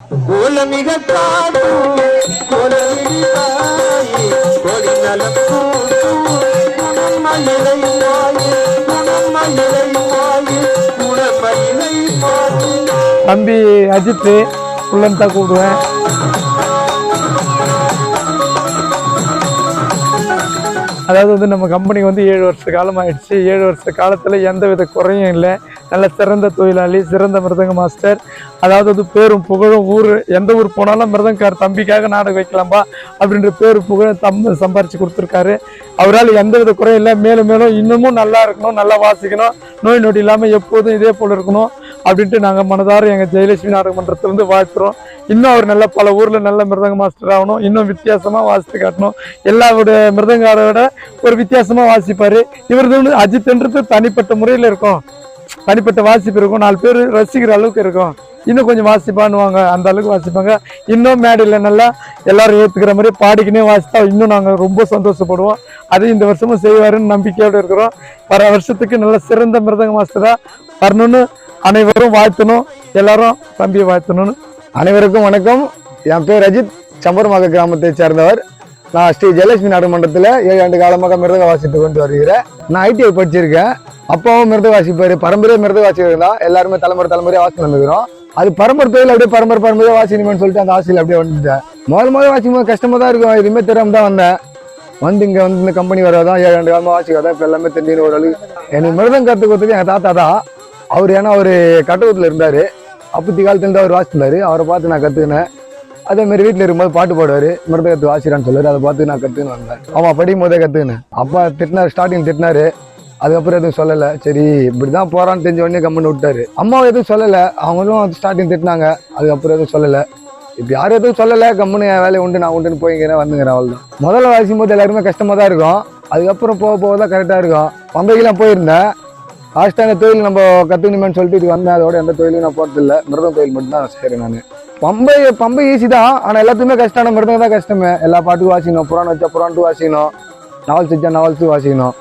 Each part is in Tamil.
கோலமிக தாயே நலம் குணமயிலை மாயே குணமயிலை மாயே குணமயிலை மாயே தம்பி அஜித்து புள்ளன் தான் கூப்பிடுவேன். அதாவது வந்து நம்ம கம்பெனி வந்து ஏழு வருஷ காலம் ஆயிடுச்சு ஏழு வருஷ காலத்தில் எந்த வித குறையும் இல்லை. நல்ல சிறந்த தொழிலாளி சிறந்த மிருதங்க மாஸ்டர் அதாவது வந்து பேரும் புகழும் ஊர். எந்த ஊர் போனாலும் மிருதங்கார் தம்பிக்காக நாடகம் வைக்கலாம்பா அப்படின்ற பேர் புகழும் தம் சம்பாரித்து கொடுத்துருக்காரு. அவரால் எந்த வித குறையும் இல்லை. மேலும் மேலும் இன்னமும் நல்லா இருக்கணும் நல்லா வாசிக்கணும். நோய் நொடி இல்லாமல் எப்போதும் இதே போல் இருக்கணும். அப்படின்ட்டு நாங்கள் மனதார எங்கள் ஜெயலட்சுமி நாடக மன்றத்திலேருந்து வாழ்த்துறோம். இன்னும் அவர் நல்ல பல ஊரில் நல்ல மிருதங்க மாஸ்டர் ஆகணும். இன்னும் வித்தியாசமாக வாசித்து காட்டணும். எல்லாருடைய மிருதங்காரோட ஒரு வித்தியாசமாக வாசிப்பார். இவரது வந்து அஜித்ன்றது தனிப்பட்ட முறையில் இருக்கும். தனிப்பட்ட வாசிப்பு இருக்கும். நாலு பேர் ரசிக்கிற அளவுக்கு இருக்கும். இன்னும் கொஞ்சம் வாசிப்பான்னுவாங்க. அந்த அளவுக்கு வாசிப்பாங்க. இன்னும் மேடையில் நல்லா எல்லாரும் ஏற்றுக்கிற மாதிரி பாடிக்கினே வாசித்தா இன்னும் நாங்கள் ரொம்ப சந்தோஷப்படுவோம். அது இந்த வருஷமும் செய்வாருன்னு நம்பிக்கையோடு இருக்கிறோம். வர வருஷத்துக்கு நல்ல சிறந்த மிருதங்க மாஸ்டராக வரணும்னு அனைவரும் வாழ்த்தணும். எல்லாரும் தம்பியை வாழ்த்தணும்னு. அனைவருக்கும் வணக்கம். என் பேர் அஜித் சம்பரமாக கிராமத்தை சேர்ந்தவர். நான் ஸ்ரீ ஜெயலட்சுமி நாடுமன்றத்தில் ஏழு ஆண்டு காலமாக மிருதக வாசித்து கொண்டு வருகிறேன். நான் ஐடிஐ படிச்சிருக்கேன். அப்பாவும் மிருதக வாசிப்பார். பரம்பரையாக மிருதக வாசிக்கிறது தான். எல்லாருமே தலைமுறை தலைமுறையாக வாசி வந்துக்கிறோம் அது பரம்பரை தொழில் அப்படியே பரம்பரை பரம்பரையாக வாசிக்கணும்னு சொல்லிட்டு அந்த ஆசையில் அப்படியே வந்துட்டேன். முதல் முதல் வாசிக்கும் போது கஷ்டமாக தான் இருக்கும். எதுவுமே தெரியாமல் தான் வந்தேன். வந்து இங்கே வந்து இந்த கம்பெனி வரதான் ஏழு ஆண்டு காலமாக வாசிக்காதான் இப்போ எல்லாமே தெரிஞ்சு ஒரு அளவுக்கு எனக்கு மிருதம் கற்றுக் கொடுத்தது எங்கள் தாத்தா தான். அவர் ஏன்னா அவர் கட்டகத்தில் இருந்தார். அப்பத்தி காலத்துலேருந்து அவர் வாசிச்சிருந்தாரு. அவரை பார்த்து நான் கற்றுக்கினேன் அதேமாரி வீட்டில் இருக்கும்போது பாட்டு பாடுவார். மிருதகத்து வாசிறான்னு சொல்லுவார். அதை பார்த்து நான் கற்றுன்னு வந்தேன் அவன் படிக்கும் போதே கற்றுக்கினேன் அப்பா திட்டினார் ஸ்டார்டிங் திட்டினார். அதுக்கப்புறம் எதுவும் சொல்லலை. சரி இப்படி தான் போகிறான்னு தெரிஞ்ச உடனே கம்முன்னு விட்டாரு. அம்மாவும் எதுவும் சொல்லலை. அவங்களும் ஸ்டார்டிங் திட்டினாங்க. அதுக்கப்புறம் எதுவும் சொல்லலை. இப்போ யாரும் எதுவும் சொல்லலை. கம்முன்னு என் வேலையை உண்டு நான் உண்டுன்னு போய்ங்கிறேன் வந்துங்கிறேன் அவ்வளோ முதல்ல வாசிக்கும் போது எல்லாருமே கஷ்டமாக தான் இருக்கும். அதுக்கப்புறம் போக போக தான் கரெக்டாக இருக்கும். பம்பைக்கெல்லாம் போயிருந்தேன். லாஸ்ட்டாக தொழில் நம்ம கற்றுக்கணுமேனு சொல்லிட்டு இது வந்தேன். அதோட எந்த தொழிலும் நான் போகிறதில்ல மிருதம் தொழில் மட்டும்தான் செய்கிறேன் நான். பம்பை பம்பை ஈஸி தான். ஆனால் எல்லாத்துக்குமே கஷ்டம் மிருதம் தான் கஷ்டமே. எல்லா பாட்டுக்கும் வாசிக்கணும். புராணம் வச்சா புராணத்து வாசிக்கணும். நாவல்ஸ் வச்சா நாவல்ஸு வாசிக்கணும்.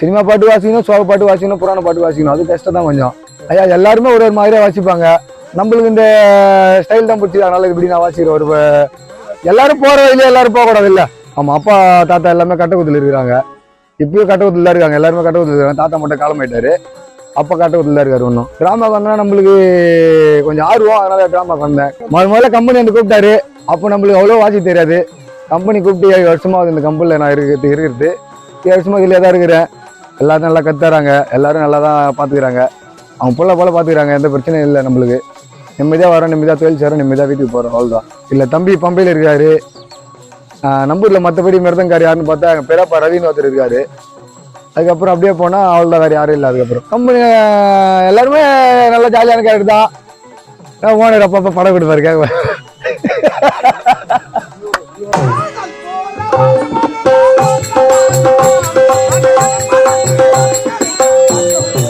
சினிமா பாட்டு வாசிக்கணும் சோக பாட்டு வாசிக்கணும் புராண பாட்டு வாசிக்கணும். அது கஷ்டம் தான் கொஞ்சம். ஐயா எல்லாருமே ஒரு ஒரு மாதிரியாக வாசிப்பாங்க. நம்மளுக்கு இந்த ஸ்டைல் தான் பிடிச்சி அதனால இப்படி நான் வாசிக்கிறேன். ஒரு எல்லாரும் போகிற வழியில எல்லாரும் போகக்கூடாது இல்லை? ஆமாம் அப்பா தாத்தா எல்லாமே கட்டக்குத்தில் இருக்கிறாங்க. இப்பயும் கட்டக்குத்தில் தான் இருக்காங்க. எல்லாருமே கட்டக்குத்தில் இருக்காங்க. தாத்தா மட்டும் காலமாயிட்டாரு. அப்போ கட்டக்குத்தில் தான் இருக்காரு ஒன்றும் கிராமக்கு வந்தா நம்மளுக்கு கொஞ்சம் ஆர்வம். அதனால கிராமக்கு வந்தேன் முதல் முதல்ல கம்பெனி வந்து கூப்பிட்டாரு. அப்போ நம்மளுக்கு அவ்வளோ வாசி தெரியாது. கம்பெனி கூப்பிட்டு ஏழு வருஷமாவது இந்த கம்பெனியில் நான் இருக்கிறது இருக்கிறது. ஏழு வருஷமாக இதில் தான் இருக்கிறேன். எல்லாரும் நல்லா கத்துறாங்க. எல்லாரும் நல்லா தான் பார்த்துக்கிறாங்க அவங்க புள்ள போல பார்த்துக்கிறாங்க எந்த பிரச்சனையும் இல்லை நம்மளுக்கு. நிம்மதியாக வரோம் நிம்மதியாக தொழில் செய்கிறோம் நிம்மதியாக வீட்டுக்கு போகிறோம் அவ்வளோதான் இல்லை தம்பி பம்பையில் இருக்காரு. நம்பூரில் மற்றபடி மிருதங்கார் யாருன்னு பார்த்தா எங்கள் பெரியப்பா ரவின்னு ஒருத்தர் இருக்காரு. அதுக்கப்புறம் அப்படியே போனால் அவ்வளோதான் வேறு யாரும் இல்லை. அதுக்கப்புறம் கம்பெனி எல்லாருமே நல்லா ஜாலியான கேரக்டர் தான். ஓனர் அப்பப்போ படம் கொடுப்பாரு கேட்க you.